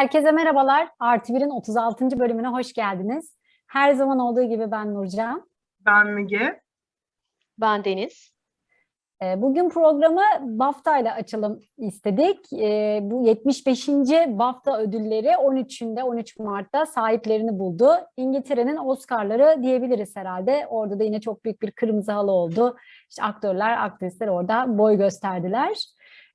Herkese merhabalar. Artı Bir'in 36. bölümüne hoş geldiniz. Her zaman olduğu gibi ben Nurcan. Ben Müge. Ben Deniz. Ee, Bugün programı BAFTA ile açalım istedik. Ee, Bu 75. BAFTA ödülleri 13'ünde 13 Mart'ta sahiplerini buldu. İngiltere'nin Oscar'ları diyebiliriz herhalde. Orada da yine çok büyük bir kırmızı halı oldu. İşte aktörler, aktrisler orada boy gösterdiler.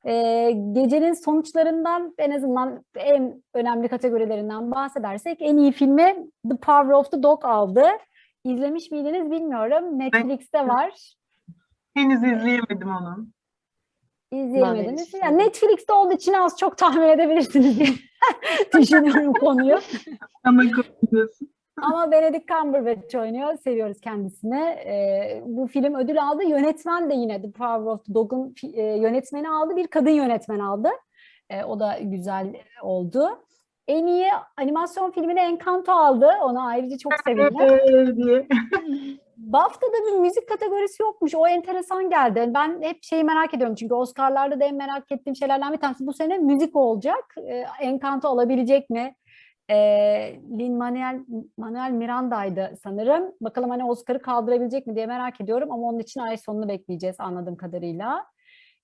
Ee, gecenin sonuçlarından en azından en önemli kategorilerinden bahsedersek en iyi filmi The Power of the Dog aldı. İzlemiş miydiniz bilmiyorum. Netflix'te var. Henüz izleyemedim onu. İzleyemediniz. Yani Netflix'te olduğu için az çok tahmin edebilirsiniz diye düşünüyorum konuyu. Ana konuşuyorsun. Ama Benedict Cumberbatch oynuyor. Seviyoruz kendisini. Ee, bu film ödül aldı. Yönetmen de yine The Power of the Dog'un e, yönetmeni aldı. Bir kadın yönetmen aldı. Ee, o da güzel oldu. En iyi animasyon filmini Encanto aldı. Ona ayrıca çok sevindim. BAFTA'da bir müzik kategorisi yokmuş. O enteresan geldi. Ben hep şeyi merak ediyorum çünkü Oscar'larda da en merak ettiğim şeylerden bir tanesi bu sene müzik olacak. Ee, Encanto alabilecek mi? Ee, Lin-Manuel Manuel Miranda'ydı sanırım. Bakalım hani Oscar'ı kaldırabilecek mi diye merak ediyorum ama onun için ay sonunu bekleyeceğiz anladığım kadarıyla.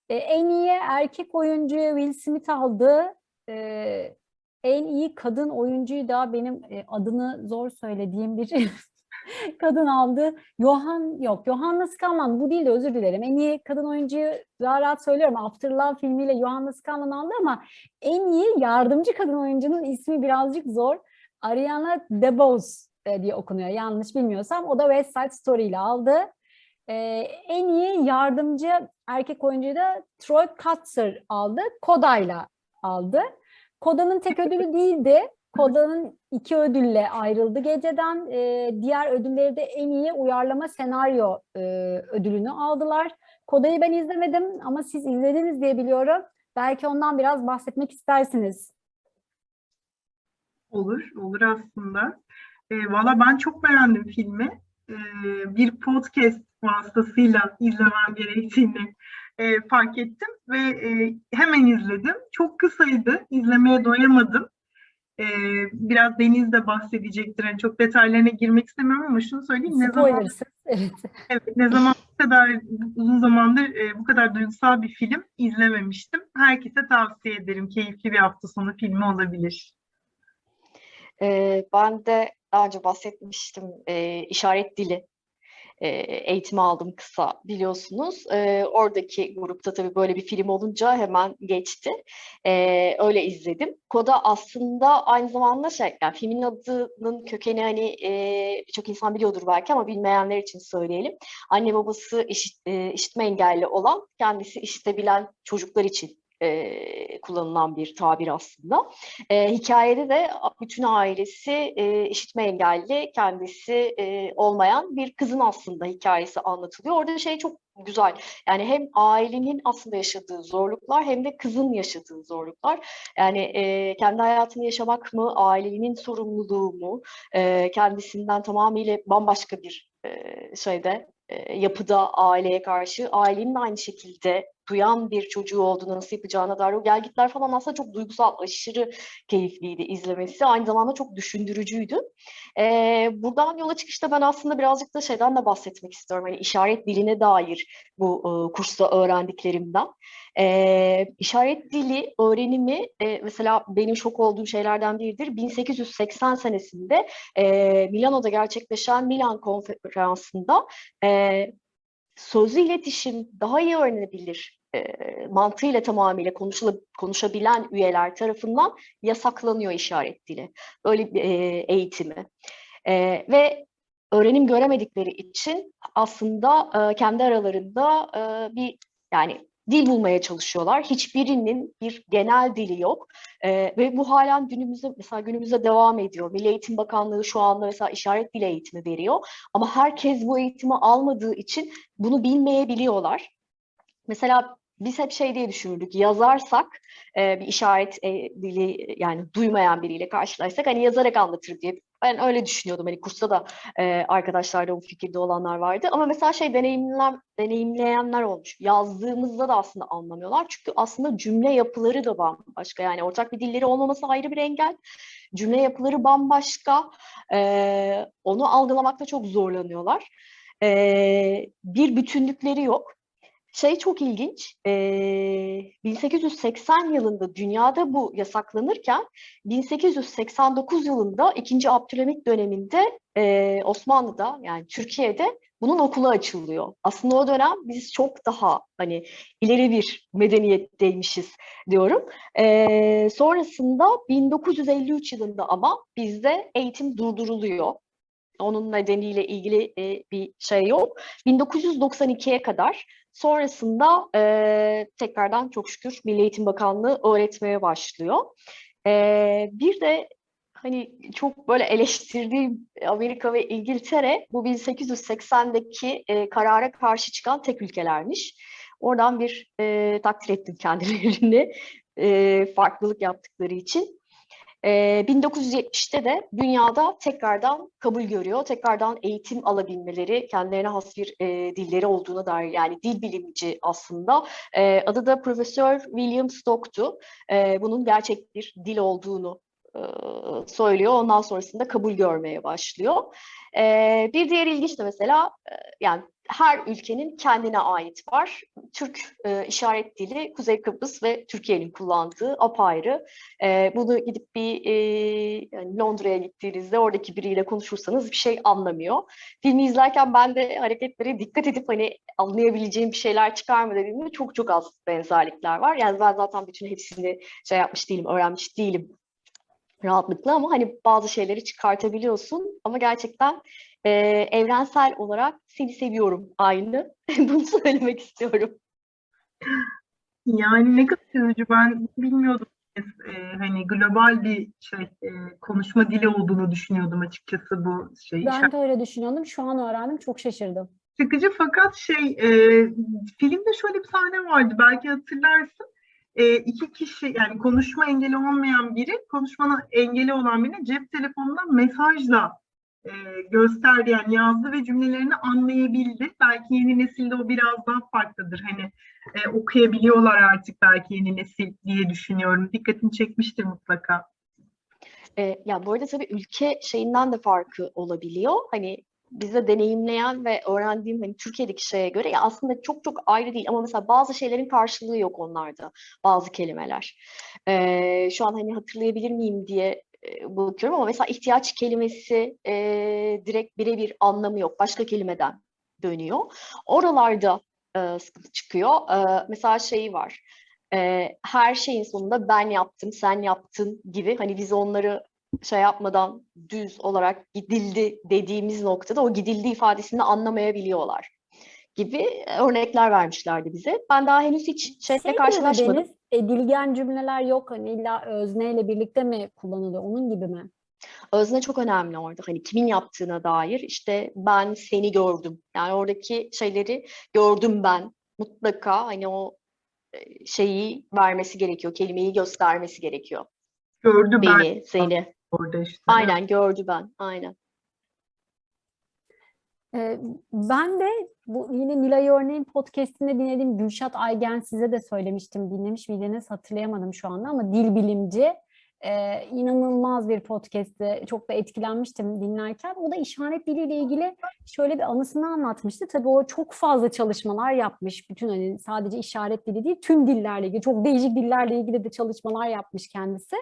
Ee, en iyi erkek oyuncuyu Will Smith aldı. Ee, en iyi kadın oyuncuyu da benim e, adını zor söylediğim bir kadın aldı. Johan yok. Johanna Skalman bu değil de özür dilerim. En iyi kadın oyuncuyu daha rahat söylüyorum. After Love filmiyle Johanna Skalman aldı ama en iyi yardımcı kadın oyuncunun ismi birazcık zor. Ariana DeBose e, diye okunuyor. Yanlış bilmiyorsam. O da West Side Story ile aldı. Ee, en iyi yardımcı erkek oyuncuyu da Troy Kutzer aldı. Koda'yla aldı. Koda'nın tek ödülü değildi. Koda'nın iki ödülle ayrıldı geceden. Ee, diğer ödülleri de en iyi uyarlama senaryo e, ödülünü aldılar. Koda'yı ben izlemedim ama siz izlediniz diye biliyorum. Belki ondan biraz bahsetmek istersiniz. Olur, olur aslında. Ee, Valla ben çok beğendim filmi. Ee, bir podcast vasıtasıyla izlemem gerektiğini e, fark ettim ve e, hemen izledim. Çok kısaydı, izlemeye doyamadım. Ee, biraz Deniz de bahsedecektir. Yani çok detaylarına girmek istemiyorum ama şunu söyleyeyim. Ne zaman. Evet. Evet, ne zaman bu kadar uzun zamandır e, bu kadar duygusal bir film izlememiştim. Herkese tavsiye ederim. Keyifli bir hafta sonu filmi olabilir. Ee, ben de daha önce bahsetmiştim e, işaret dili e, aldım kısa biliyorsunuz. E, oradaki grupta tabii böyle bir film olunca hemen geçti. E, öyle izledim. Koda aslında aynı zamanda şey, yani filmin adının kökeni hani e, birçok insan biliyordur belki ama bilmeyenler için söyleyelim. Anne babası işit, e, işitme engelli olan, kendisi işitebilen çocuklar için e, kullanılan bir tabir aslında. E, hikayede de bütün ailesi e, işitme engelli, kendisi e, olmayan bir kızın aslında hikayesi anlatılıyor. Orada şey çok güzel. Yani hem ailenin aslında yaşadığı zorluklar hem de kızın yaşadığı zorluklar. Yani e, kendi hayatını yaşamak mı, ailenin sorumluluğu mu, e, kendisinden tamamıyla bambaşka bir e, şeyde yapıda aileye karşı ailenin aynı şekilde duyan bir çocuğu olduğunu nasıl yapacağına dair o gelgitler falan aslında çok duygusal, aşırı keyifliydi izlemesi. Aynı zamanda çok düşündürücüydü. Ee, buradan yola çıkışta ben aslında birazcık da şeyden de bahsetmek istiyorum. Hani işaret diline dair bu e, kursta öğrendiklerimden. Ee, işaret dili öğrenimi e, mesela benim şok olduğum şeylerden biridir. 1880 senesinde e, Milano'da gerçekleşen Milan Konferansı'nda e, sözlü iletişim daha iyi öğrenebilir e, mantığıyla tamamıyla konuşabilen üyeler tarafından yasaklanıyor işaret dili. Böyle bir e, eğitimi. E, ve öğrenim göremedikleri için aslında e, kendi aralarında e, bir yani dil bulmaya çalışıyorlar. Hiçbirinin bir genel dili yok. Ee, ve bu halen günümüzde mesela günümüzde devam ediyor. Milli Eğitim Bakanlığı şu anda mesela işaret dili eğitimi veriyor. Ama herkes bu eğitimi almadığı için bunu bilmeyebiliyorlar. Mesela biz hep şey diye düşünürdük. Yazarsak e, bir işaret e, dili yani duymayan biriyle karşılaşsak hani yazarak anlatır diye Ben öyle düşünüyordum. Hani kursta da e, arkadaşlarla bu fikirde olanlar vardı. Ama mesela şey deneyimler, deneyimleyenler olmuş. Yazdığımızda da aslında anlamıyorlar. Çünkü aslında cümle yapıları da bambaşka. Yani ortak bir dilleri olmaması ayrı bir engel. Cümle yapıları bambaşka. E, onu algılamakta çok zorlanıyorlar. E, bir bütünlükleri yok. Şey çok ilginç, eee, 1880 yılında dünyada bu yasaklanırken 1889 yılında 2. Abdülhamit döneminde Osmanlı'da yani Türkiye'de bunun okulu açılıyor. Aslında o dönem biz çok daha hani ileri bir medeniyetteymişiz diyorum. Sonrasında 1953 yılında ama bizde eğitim durduruluyor. Onun nedeniyle ilgili bir şey yok. 1992'ye kadar sonrasında e, tekrardan çok şükür Milli Eğitim Bakanlığı öğretmeye başlıyor. E, bir de hani çok böyle eleştirdiğim Amerika ve İngiltere bu 1880'deki e, karara karşı çıkan tek ülkelermiş. Oradan bir e, takdir ettim kendilerini e, farklılık yaptıkları için. Ee, 1970'te de dünyada tekrardan kabul görüyor, tekrardan eğitim alabilmeleri, kendilerine has bir e, dilleri olduğuna dair yani dil bilimci aslında. E, adı da Profesör William Stock'tu. E, bunun gerçek bir dil olduğunu e, söylüyor. Ondan sonrasında kabul görmeye başlıyor. Bir diğer ilginç de mesela e, yani her ülkenin kendine ait var. Türk e, işaret dili Kuzey Kıbrıs ve Türkiye'nin kullandığı apayrı. E, bunu gidip bir e, Londra'ya gittiğinizde oradaki biriyle konuşursanız bir şey anlamıyor. Filmi izlerken ben de hareketlere dikkat edip hani anlayabileceğim bir şeyler çıkar mı dediğimde çok çok az benzerlikler var. Yani ben zaten bütün hepsini şey yapmış değilim, öğrenmiş değilim rahatlıkla ama hani bazı şeyleri çıkartabiliyorsun ama gerçekten e, evrensel olarak seni seviyorum aynı. Bunu söylemek istiyorum. Yani ne kadar üzücü ben bilmiyordum. E, hani global bir şey e, konuşma dili olduğunu düşünüyordum açıkçası bu şey. Ben de öyle düşünüyordum. Şu an öğrendim. Çok şaşırdım. Sıkıcı fakat şey e, filmde şöyle bir sahne vardı belki hatırlarsın. E, iki kişi yani konuşma engeli olmayan biri konuşma engeli olan birine cep telefonundan mesajla e, gösterdi yani yazdı ve cümlelerini anlayabildi. Belki yeni nesilde o biraz daha farklıdır. Hani e, okuyabiliyorlar artık belki yeni nesil diye düşünüyorum. Dikkatini çekmiştir mutlaka. E, ya bu arada tabii ülke şeyinden de farkı olabiliyor. Hani bize deneyimleyen ve öğrendiğim hani Türkiye'deki şeye göre ya aslında çok çok ayrı değil ama mesela bazı şeylerin karşılığı yok onlarda bazı kelimeler. Ee, şu an hani hatırlayabilir miyim diye bakıyorum ama mesela ihtiyaç kelimesi e, direkt birebir anlamı yok. Başka kelimeden dönüyor. Oralarda e, sıkıntı çıkıyor. E, mesela şeyi var. E, her şeyin sonunda ben yaptım, sen yaptın gibi hani biz onları şey yapmadan düz olarak gidildi dediğimiz noktada o gidildi ifadesini anlamayabiliyorlar gibi örnekler vermişlerdi bize. Ben daha henüz hiç şeyle Şey karşılaşmadım. Deniz, edilgen cümleler yok. Hani illa özneyle birlikte mi kullanılıyor? Onun gibi mi? Özne çok önemli orada. Hani kimin yaptığına dair işte ben seni gördüm. Yani oradaki şeyleri gördüm ben. Mutlaka hani o e, şeyi vermesi gerekiyor. Kelimeyi göstermesi gerekiyor. Gördü ben Beni, seni. orada işte. Aynen gördü ben. Aynen. Ben de bu yine Nilay Örneğin podcastinde dinlediğim Gülşat Aygen size de söylemiştim. Dinlemiş miydiniz hatırlayamadım şu anda ama dil bilimci. Ee, inanılmaz bir podcast'ti. Çok da etkilenmiştim dinlerken. O da işaret diliyle ilgili şöyle bir anısını anlatmıştı. Tabii o çok fazla çalışmalar yapmış. Bütün hani sadece işaret dili değil, tüm dillerle ilgili, çok değişik dillerle ilgili de çalışmalar yapmış kendisi.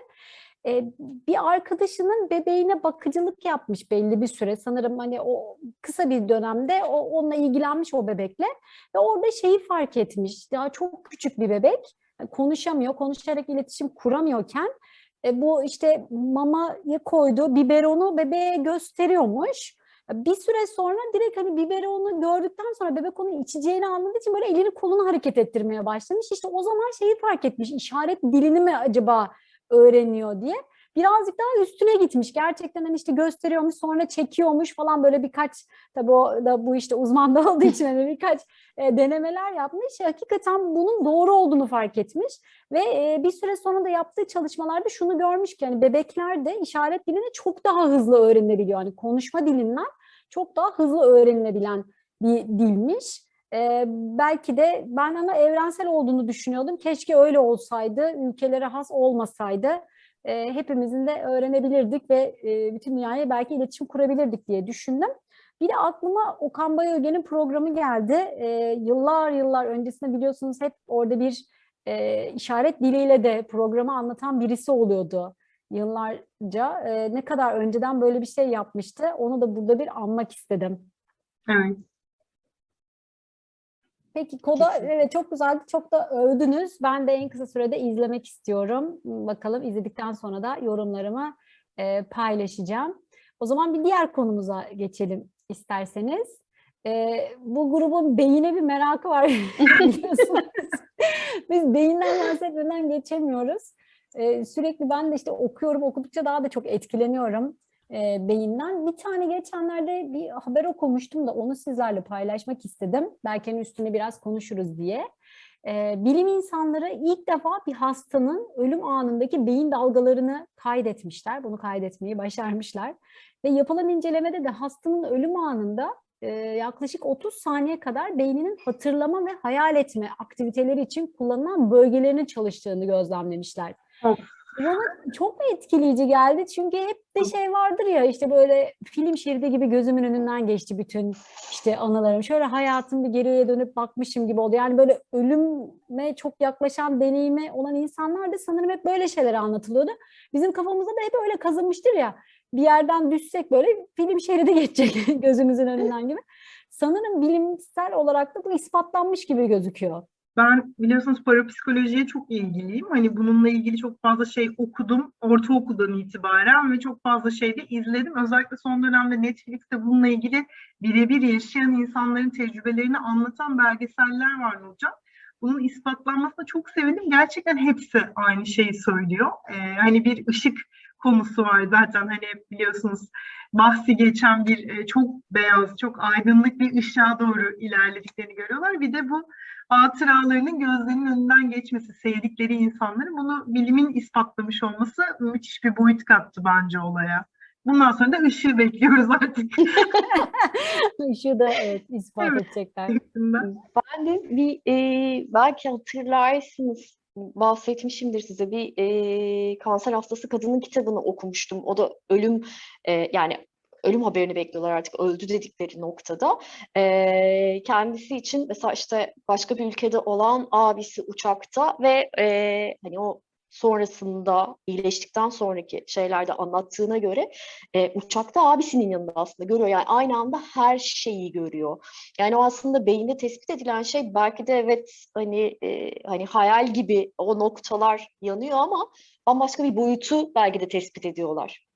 Ee, bir arkadaşının bebeğine bakıcılık yapmış belli bir süre. Sanırım hani o kısa bir dönemde o, onunla ilgilenmiş o bebekle ve orada şeyi fark etmiş. Daha çok küçük bir bebek konuşamıyor, konuşarak iletişim kuramıyorken e, bu işte mamaya koyduğu biberonu bebeğe gösteriyormuş. Bir süre sonra direkt hani biberonu gördükten sonra bebek onu içeceğini anladığı için böyle elini kolunu hareket ettirmeye başlamış. İşte o zaman şeyi fark etmiş. işaret dilini mi acaba öğreniyor diye. birazcık daha üstüne gitmiş. Gerçekten hani işte gösteriyormuş sonra çekiyormuş falan böyle birkaç tabii o da bu işte uzmanda olduğu için hani birkaç e, denemeler yapmış. Hakikaten bunun doğru olduğunu fark etmiş ve e, bir süre sonra da yaptığı çalışmalarda şunu görmüş ki hani bebekler de işaret dilini çok daha hızlı öğrenebiliyor. Hani konuşma dilinden çok daha hızlı öğrenilebilen bir dilmiş. Ee, belki de ben ama evrensel olduğunu düşünüyordum. Keşke öyle olsaydı, ülkelere has olmasaydı. Ee, hepimizin de öğrenebilirdik ve e, bütün dünyaya belki iletişim kurabilirdik diye düşündüm. Bir de aklıma Okan Bayülgen'in programı geldi. Ee, yıllar yıllar öncesinde biliyorsunuz hep orada bir e, işaret diliyle de programı anlatan birisi oluyordu yıllarca. Ee, ne kadar önceden böyle bir şey yapmıştı, onu da burada bir anmak istedim. Evet. Peki Koda Kesinlikle. evet çok güzeldi. Çok da övdünüz. Ben de en kısa sürede izlemek istiyorum. Bakalım izledikten sonra da yorumlarımı e, paylaşacağım. O zaman bir diğer konumuza geçelim isterseniz. E, bu grubun beyine bir merakı var biliyorsunuz. Biz beyinden bahsetmeden geçemiyoruz. E, sürekli ben de işte okuyorum, okudukça daha da çok etkileniyorum e, beyinden. Bir tane geçenlerde bir haber okumuştum da onu sizlerle paylaşmak istedim. Belki hani üstüne biraz konuşuruz diye. E, bilim insanları ilk defa bir hastanın ölüm anındaki beyin dalgalarını kaydetmişler. Bunu kaydetmeyi başarmışlar. Ve yapılan incelemede de hastanın ölüm anında e, yaklaşık 30 saniye kadar beyninin hatırlama ve hayal etme aktiviteleri için kullanılan bölgelerinin çalıştığını gözlemlemişler. Of. Bana çok etkileyici geldi çünkü hep de şey vardır ya işte böyle film şeridi gibi gözümün önünden geçti bütün işte anılarım. Şöyle hayatım bir geriye dönüp bakmışım gibi oldu. Yani böyle ölüme çok yaklaşan deneyimi olan insanlar da sanırım hep böyle şeyler anlatılıyordu. Bizim kafamızda da hep öyle kazınmıştır ya. Bir yerden düşsek böyle film şeridi geçecek gözümüzün önünden gibi. Sanırım bilimsel olarak da bu ispatlanmış gibi gözüküyor. Ben biliyorsunuz parapsikolojiye çok ilgiliyim. Hani bununla ilgili çok fazla şey okudum ortaokuldan itibaren ve çok fazla şey de izledim. Özellikle son dönemde Netflix'te bununla ilgili birebir yaşayan insanların tecrübelerini anlatan belgeseller var hocam. Bunun ispatlanmasına çok sevindim. Gerçekten hepsi aynı şeyi söylüyor. Ee, hani bir ışık konusu var zaten hani biliyorsunuz bahsi geçen bir e, çok beyaz, çok aydınlık bir ışığa doğru ilerlediklerini görüyorlar. Bir de bu hatıralarının gözlerinin önünden geçmesi, sevdikleri insanların bunu bilimin ispatlamış olması müthiş bir boyut kattı bence olaya. Bundan sonra da ışığı bekliyoruz artık. Işığı da evet ispat Evet. edecekler. Ben de bir e, belki hatırlarsınız bahsetmişimdir size bir e, kanser hastası kadının kitabını okumuştum. O da ölüm e, yani ölüm haberini bekliyorlar artık öldü dedikleri noktada. E, kendisi için mesela işte başka bir ülkede olan abisi uçakta ve e, hani o sonrasında iyileştikten sonraki şeylerde anlattığına göre e, uçakta abisinin yanında aslında görüyor. Yani aynı anda her şeyi görüyor. Yani o aslında beyinde tespit edilen şey belki de evet hani e, hani hayal gibi o noktalar yanıyor ama bambaşka bir boyutu belki de tespit ediyorlar.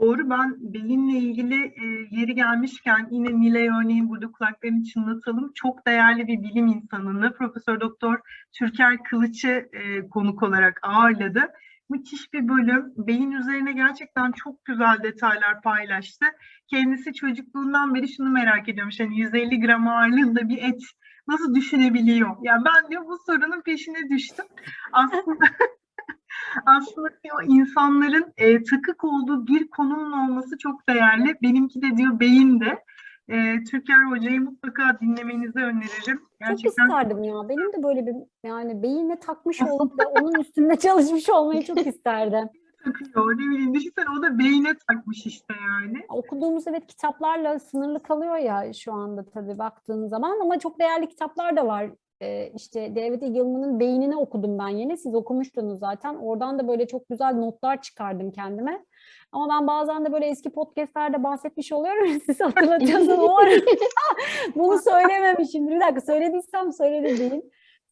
Doğru ben beyinle ilgili e, yeri gelmişken yine Nilay örneğin burada kulaklarını çınlatalım. Çok değerli bir bilim insanını Profesör Doktor Türker Kılıç'ı e, konuk olarak ağırladı. Müthiş bir bölüm. Beyin üzerine gerçekten çok güzel detaylar paylaştı. Kendisi çocukluğundan beri şunu merak ediyormuş. Hani 150 gram ağırlığında bir et nasıl düşünebiliyor? Yani ben diyor bu sorunun peşine düştüm. Aslında aslında diyor insanların e, takık olduğu bir konunun olması çok değerli. Benimki de diyor beyin de. E, Türker Hoca'yı mutlaka dinlemenizi öneririm. Çok Gerçekten isterdim ya. Benim de böyle bir yani beyinle takmış olup da onun üstünde çalışmış olmayı çok isterdim. takıyor. Ne bileyim düşünsene o da beyine takmış işte yani. Okuduğumuz evet kitaplarla sınırlı kalıyor ya şu anda tabii baktığın zaman ama çok değerli kitaplar da var. Ee, işte David Eagleman'ın Beynini okudum ben yine. Siz okumuştunuz zaten. Oradan da böyle çok güzel notlar çıkardım kendime. Ama ben bazen de böyle eski podcastlerde bahsetmiş oluyorum. Siz hatırlatıyorsunuz. Umarım bunu söylememişim. Bir dakika söylediysem söyledim diyeyim.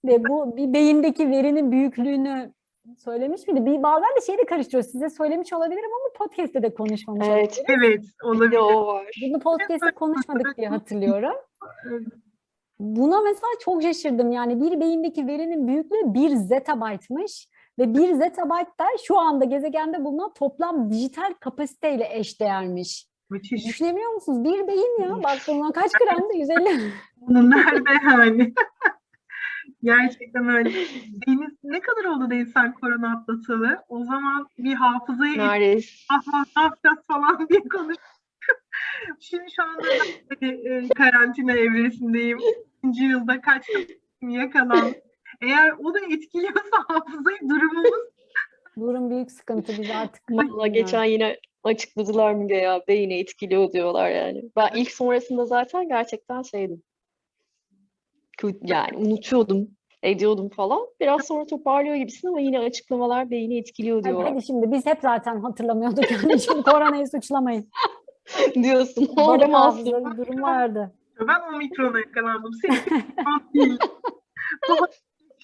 Ve bu bir beyindeki verinin büyüklüğünü söylemiş miydi? Bir bazen de şeyi de karıştırıyor. Size söylemiş olabilirim ama podcast'te de konuşmamış Evet. olabilirim. Evet olabilir. o var. Bunu podcast'te konuşmadık diye hatırlıyorum. Buna mesela çok şaşırdım. Yani bir beyindeki verinin büyüklüğü bir zettabyte'mış. Ve 1 zettabyte da şu anda gezegende bulunan toplam dijital kapasiteyle eşdeğermiş. Müthiş. Düşünebiliyor musunuz? Bir beyin ya. Baktığımda kaç gramdı? 150. Bunu nerede yani? Gerçekten öyle. Deniz ne kadar oldu Deniz sen korona atlatalı? O zaman bir hafızayı ah ah, ne yapacağız falan diye konuş. Şimdi şu anda e, karantina evresindeyim. İkinci yılda kaç yakalandım. Eğer o da etkiliyorsa hafızayı durumumuz Durum büyük sıkıntı biz artık. Valla geçen yine açıkladılar mı ya beyni etkiliyor diyorlar yani. Ben ilk sonrasında zaten gerçekten şeydim. Yani unutuyordum, ediyordum falan. Biraz sonra toparlıyor gibisin ama yine açıklamalar beyni etkiliyor diyorlar. hadi şimdi biz hep zaten hatırlamıyorduk. Yani şimdi koronayı suçlamayın. Diyorsun. Orada masum. durum vardı. Ben omikrona yakalandım. Senin.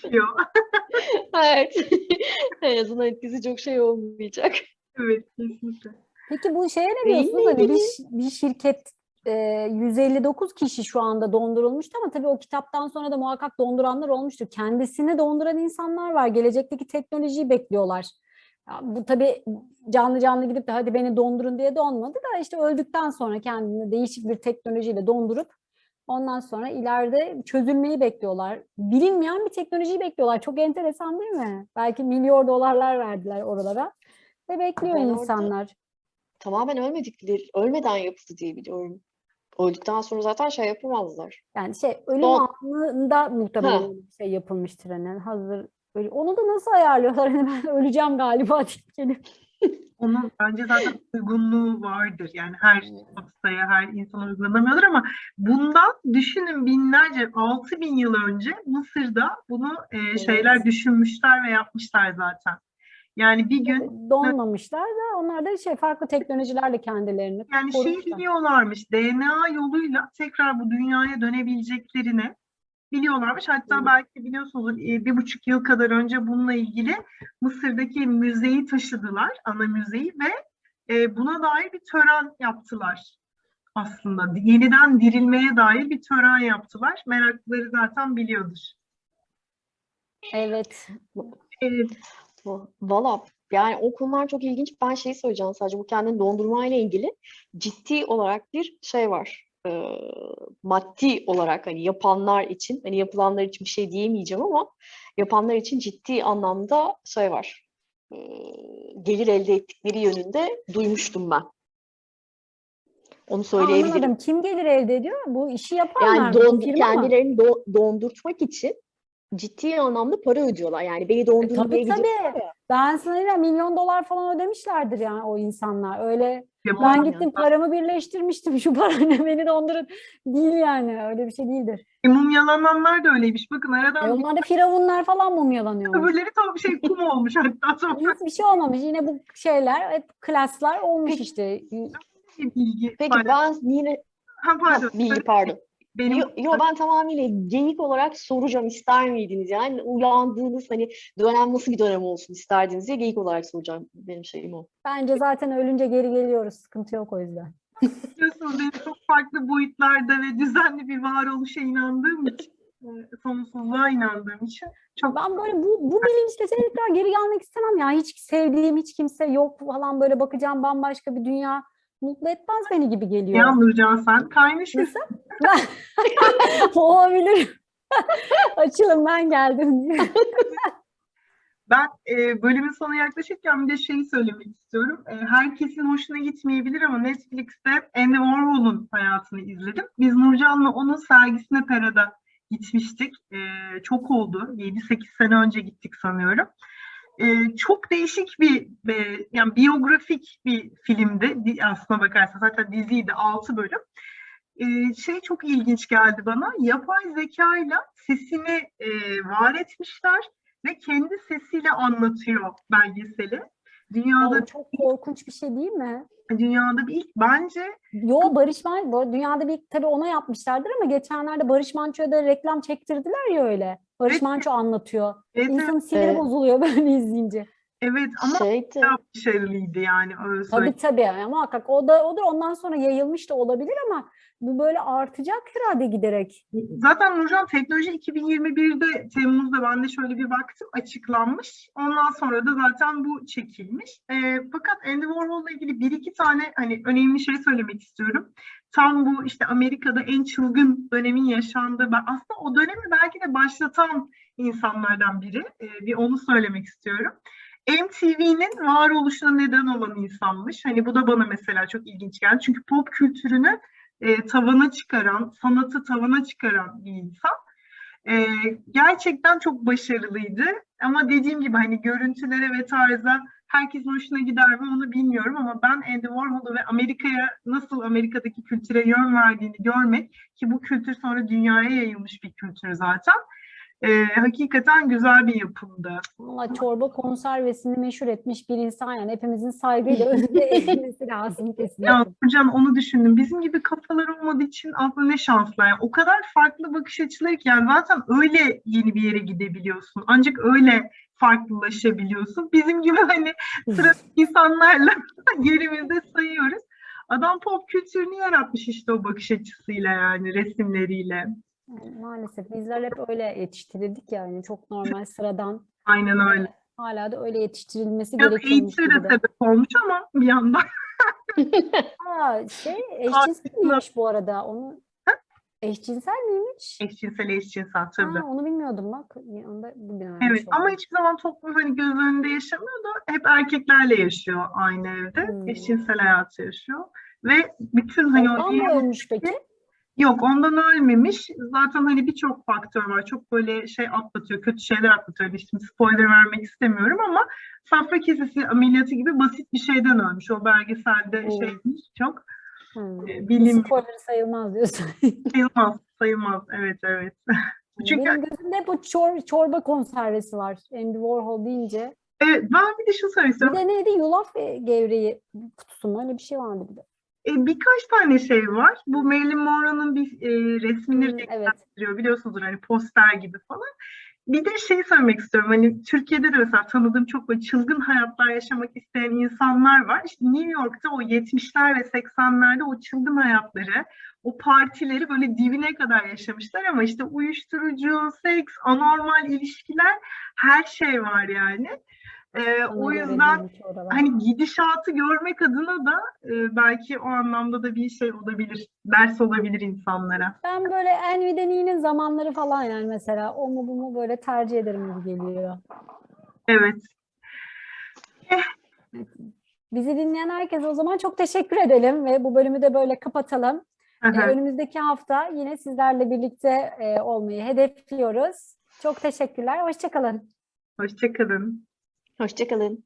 Evet. En azından etkisi çok şey olmayacak. Evet kesinlikle. Peki bu şeye ne diyorsunuz? Hani bir, bir şirket e, 159 kişi şu anda dondurulmuştu ama tabii o kitaptan sonra da muhakkak donduranlar olmuştur. Kendisini donduran insanlar var. Gelecekteki teknolojiyi bekliyorlar. Ya bu tabii canlı canlı gidip de hadi beni dondurun diye de olmadı da işte öldükten sonra kendini değişik bir teknolojiyle dondurup ondan sonra ileride çözülmeyi bekliyorlar. Bilinmeyen bir teknolojiyi bekliyorlar. Çok enteresan değil mi? Belki milyar dolarlar verdiler oralara ve bekliyor Ben insanlar. Tamamen ölmedikleri, ölmeden yapıldı diye biliyorum. Öldükten sonra zaten şey yapamazlar. Yani şey ölüm Don- anında muhtemelen Ha. bir şey yapılmıştır hani hazır öyle. Onu da nasıl ayarlıyorlar? Hani ben öleceğim galiba deyip gelip. Onun bence zaten uygunluğu vardır. Yani her hastaya, her insana uygulanamıyordur ama bundan düşünün binlerce, 6000 yıl önce Mısır'da bunu e, şeyler düşünmüşler ve yapmışlar zaten. Yani bir gün Donmamışlar da onlar da şey farklı teknolojilerle kendilerini yani şey korumuşlar. biliyorlarmış, DNA yoluyla tekrar bu dünyaya dönebileceklerini biliyorlarmış. Hatta belki biliyorsunuz e, bir buçuk yıl kadar önce bununla ilgili Mısır'daki müzeyi taşıdılar, ana müzeyi ve e, buna dair bir tören yaptılar aslında. Yeniden dirilmeye dair bir tören yaptılar. Meraklıları zaten biliyordur. Evet. Evet, Va- Valla yani o konular çok ilginç. Ben şeyi söyleyeceğim sadece bu kendini dondurmayla ilgili ciddi olarak bir şey var. Ee, maddi olarak hani yapanlar için hani yapılanlar için bir şey diyemeyeceğim ama yapanlar için ciddi anlamda şey var. Ee, gelir elde ettikleri yönünde duymuştum ben. Onu söyleyebilirim. Anlamadım. Kim gelir elde ediyor? Bu işi yapanlar Yani mı? Don, firma mı? kendilerini do- dondurtmak için ciddi anlamda para ödüyorlar. Yani beni dondurun tabii, diye gidip tabii. Ben sana milyon dolar falan ödemişlerdir yani o insanlar. Öyle yapalım. ben gittim paramı birleştirmiştim şu parayla beni dondurun. Değil yani öyle bir şey değildir. E, mumyalananlar da öyleymiş. Bakın E aradan onlar da firavunlar falan mumyalanıyor. öbürleri tam şey kum olmuş hatta sonra Hiçbir şey olmamış. Yine bu şeyler hep klaslar olmuş Peki. işte. bilgi. Peki paylaş- ben yine Ha, Ha, pardon. bilgi pardon. Benim Yo, yo, ben tamamıyla geyik olarak soracağım ister miydiniz? Yani uyandığınız hani dönem nasıl bir dönem olsun isterdiniz diye geyik olarak soracağım. Benim şeyim o. Bence zaten ölünce geri geliyoruz. Sıkıntı yok o yüzden. biliyorsunuz benim çok farklı boyutlarda ve düzenli bir varoluşa inandığım için, e, sonsuzluğa inandığım için çok Ben böyle bu, bu bilinçle tekrar geri gelmek istemem ya. Hiç sevdiğim hiç kimse yok falan böyle bakacağım bambaşka bir dünya mutlu etmez beni gibi geliyor. iyi Nurcan sen kaynaşıyorsun. Olabilir. Açılın ben geldim diye. Ben e, bölümün sonu yaklaşırken bir de şeyi söylemek istiyorum. E, herkesin hoşuna gitmeyebilir ama Netflix'te Andy Warhol'un hayatını izledim. Biz Nurcan'la onun sergisine Pera'da gitmiştik. E, çok oldu. 7-8 sene önce gittik sanıyorum. E, çok değişik bir, e, yani biyografik bir filmdi. Di- Aslına bakarsan zaten diziydi 6 bölüm. E, şey çok ilginç geldi bana. Yapay zekayla sesini e, var etmişler ve kendi sesiyle anlatıyor belgeseli. Dünyada O çok korkunç bir şey değil mi? dünyada bir ilk bence Yo Barış Man, bu dünyada bir tabii ona yapmışlardır ama geçenlerde Barış Manço'ya da reklam çektirdiler ya öyle. Barış Evet. Manço anlatıyor. evet, İnsanın siniri Evet. bozuluyor böyle izleyince. Evet ama Şeydi. başarılıydı yani öyle söyleyeyim. Tabii tabii yani muhakkak o da odur ondan sonra yayılmış da olabilir ama bu böyle artacak herhalde giderek. Zaten Nurcan teknoloji 2021'de Temmuz'da ben de şöyle bir baktım açıklanmış. Ondan sonra da zaten bu çekilmiş. Ee, fakat Andy Warhol'la ilgili bir iki tane hani önemli şey söylemek istiyorum. Tam bu işte Amerika'da en çılgın dönemin yaşandığı, ben aslında o dönemi belki de başlatan insanlardan biri. Ee, bir onu söylemek istiyorum. MTV'nin varoluşuna neden olan insanmış. Hani bu da bana mesela çok ilginç geldi. Çünkü pop kültürünü e, tavana çıkaran, sanatı tavana çıkaran bir insan. E, gerçekten çok başarılıydı. Ama dediğim gibi hani görüntülere ve tarza herkesin hoşuna gider mi onu bilmiyorum ama ben Andy Warhol'u ve Amerika'ya nasıl Amerika'daki kültüre yön verdiğini görmek ki bu kültür sonra dünyaya yayılmış bir kültür zaten. E, hakikaten güzel bir yapımdı. Valla çorba konservesini meşhur etmiş bir insan yani hepimizin saygıyla önünde eğilmesi lazım kesinlikle. Ya hocam onu düşündüm. Bizim gibi kafaları olmadığı için aslında ne şanslar. Yani o kadar farklı bakış açıları ki yani zaten öyle yeni bir yere gidebiliyorsun. Ancak öyle farklılaşabiliyorsun. Bizim gibi hani sıradan insanlarla yerimizde sayıyoruz. Adam pop kültürünü yaratmış işte o bakış açısıyla yani resimleriyle. Maalesef bizler hep öyle yetiştirildik yani çok normal sıradan. Aynen öyle. Hala da öyle yetiştirilmesi Biraz gerekiyormuş gibi de sebep olmuş ama bir yandan. Aa, şey eşcinsel miymiş bu arada? Onu eşcinsel miymiş? Eşcinsel eşcinsel tabii. Ha, onu bilmiyordum bak. Onu da bugün öğrenmiş Evet ama oldum. hiçbir zaman toplum hani göz önünde yaşamıyor da hep erkeklerle yaşıyor aynı evde. Hmm. Eşcinsel hayatı yaşıyor. Ve bütün hani o Ondan mı ölmüş peki? Yok ondan ölmemiş. Zaten hani birçok faktör var. Çok böyle şey atlatıyor, kötü şeyler atlatıyor. Şimdi spoiler vermek istemiyorum ama safra kesesi ameliyatı gibi basit bir şeyden ölmüş. O belgeselde Oo. şeymiş çok. Hmm. e, Bilim Spoiler sayılmaz diyorsun. sayılmaz, sayılmaz. Evet, evet. Çünkü Benim gözümde o çor- çorba konservesi var. Andy Warhol deyince. evet, ben bir de şunu söylemek Bir de neydi? Yulaf gevreği kutusu mu? Öyle bir şey vardı bir de. E, birkaç tane şey var. Bu Marilyn Monroe'nun bir e, resmini Hmm, evet. gösteriyor. Biliyorsunuzdur hani poster gibi falan. Bir de şey söylemek istiyorum. Hani Türkiye'de de mesela tanıdığım çok böyle çılgın hayatlar yaşamak isteyen insanlar var. İşte New York'ta o 70'ler ve 80'lerde o çılgın hayatları, o partileri böyle dibine kadar yaşamışlar ama işte uyuşturucu, seks, anormal ilişkiler her şey var yani. E, o yüzden hani gidişatı görmek adına da e, belki o anlamda da bir şey olabilir, ders olabilir insanlara. Ben böyle Envy'den zamanları falan yani mesela o mu bu mu böyle tercih ederim gibi geliyor. Evet, Bizi dinleyen herkese o zaman çok teşekkür edelim ve bu bölümü de böyle kapatalım. Ee, önümüzdeki hafta yine sizlerle birlikte e, olmayı hedefliyoruz. Çok teşekkürler. Hoşçakalın. hoşça kalın. Hoşçakalın.